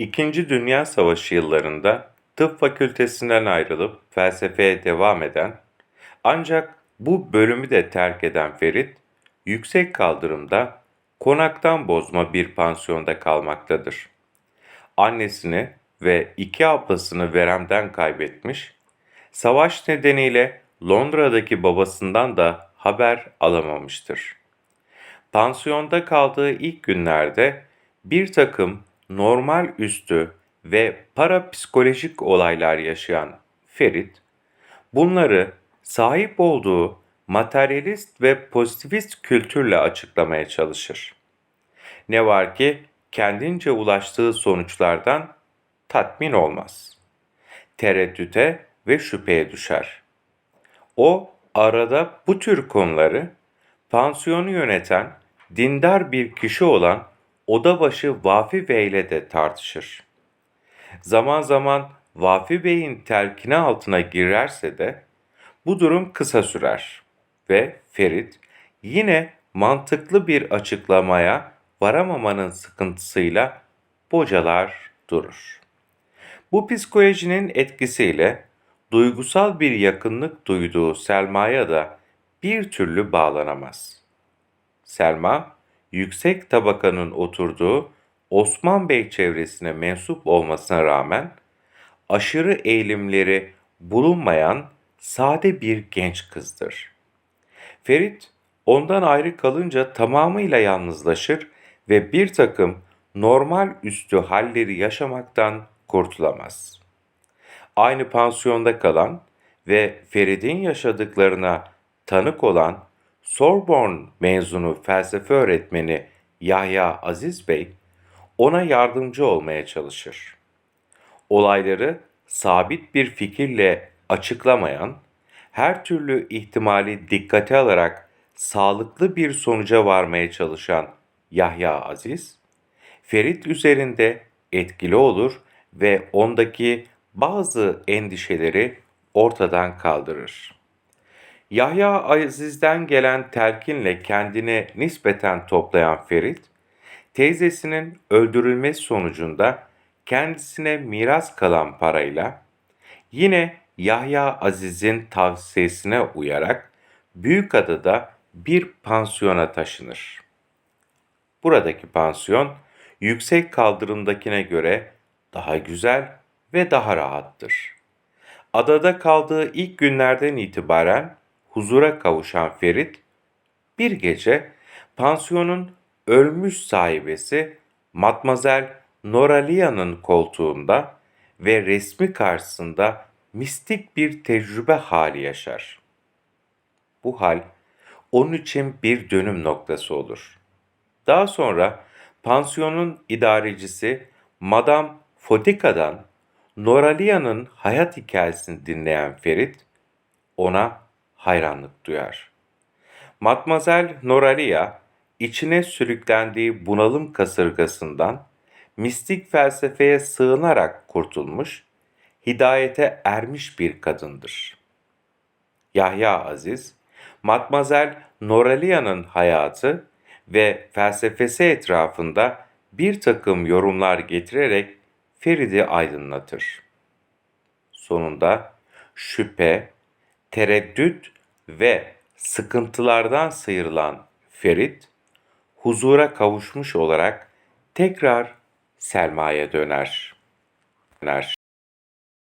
İkinci Dünya Savaşı yıllarında tıp fakültesinden ayrılıp felsefeye devam eden ancak bu bölümü de terk eden Ferit, yüksek kaldırımda konaktan bozma bir pansiyonda kalmaktadır. Annesini ve iki ablasını veremden kaybetmiş, savaş nedeniyle Londra'daki babasından da haber alamamıştır. Pansiyonda kaldığı ilk günlerde bir takım normal üstü ve parapsikolojik olaylar yaşayan Ferit, bunları sahip olduğu materyalist ve pozitivist kültürle açıklamaya çalışır. Ne var ki kendince ulaştığı sonuçlardan tatmin olmaz. Tereddüte ve şüpheye düşer. O arada bu tür konuları pansiyonu yöneten dindar bir kişi olan odabaşı Vafi Bey ile de tartışır. Zaman zaman Vafi Bey'in telkini altına girerse de bu durum kısa sürer ve Ferit yine mantıklı bir açıklamaya varamamanın sıkıntısıyla bocalar durur. Bu psikolojinin etkisiyle duygusal bir yakınlık duyduğu Selma'ya da bir türlü bağlanamaz. Selma, yüksek tabakanın oturduğu Osman Bey çevresine mensup olmasına rağmen aşırı eğilimleri bulunmayan sade bir genç kızdır. Ferit ondan ayrı kalınca tamamıyla yalnızlaşır ve bir takım normal üstü halleri yaşamaktan kurtulamaz. Aynı pansiyonda kalan ve Ferit'in yaşadıklarına tanık olan Sorbonne mezunu felsefe öğretmeni Yahya Aziz Bey ona yardımcı olmaya çalışır. Olayları sabit bir fikirle açıklamayan, her türlü ihtimali dikkate alarak sağlıklı bir sonuca varmaya çalışan Yahya Aziz, Ferit üzerinde etkili olur ve ondaki bazı endişeleri ortadan kaldırır. Yahya Aziz'den gelen telkinle kendine nispeten toplayan Ferit, teyzesinin öldürülmesi sonucunda kendisine miras kalan parayla yine Yahya Aziz'in tavsiyesine uyarak Büyükada'da bir pansiyona taşınır. Buradaki pansiyon yüksek kaldırımdakine göre daha güzel ve daha rahattır. Adada kaldığı ilk günlerden itibaren huzura kavuşan Ferit, bir gece pansiyonun ölmüş sahibesi Matmazel Noralia'nın koltuğunda ve resmi karşısında mistik bir tecrübe hali yaşar. Bu hal onun için bir dönüm noktası olur. Daha sonra pansiyonun idarecisi Madame Fotika'dan Noralia'nın hayat hikayesini dinleyen Ferit ona hayranlık duyar. Matmazel Noralia içine sürüklendiği bunalım kasırgasından mistik felsefeye sığınarak kurtulmuş, hidayete ermiş bir kadındır. Yahya Aziz, Matmazel Noralia'nın hayatı ve felsefesi etrafında bir takım yorumlar getirerek Ferid'i aydınlatır. Sonunda şüphe, tereddüt ve sıkıntılardan sıyrılan Ferit, huzura kavuşmuş olarak tekrar Selma'ya döner. döner.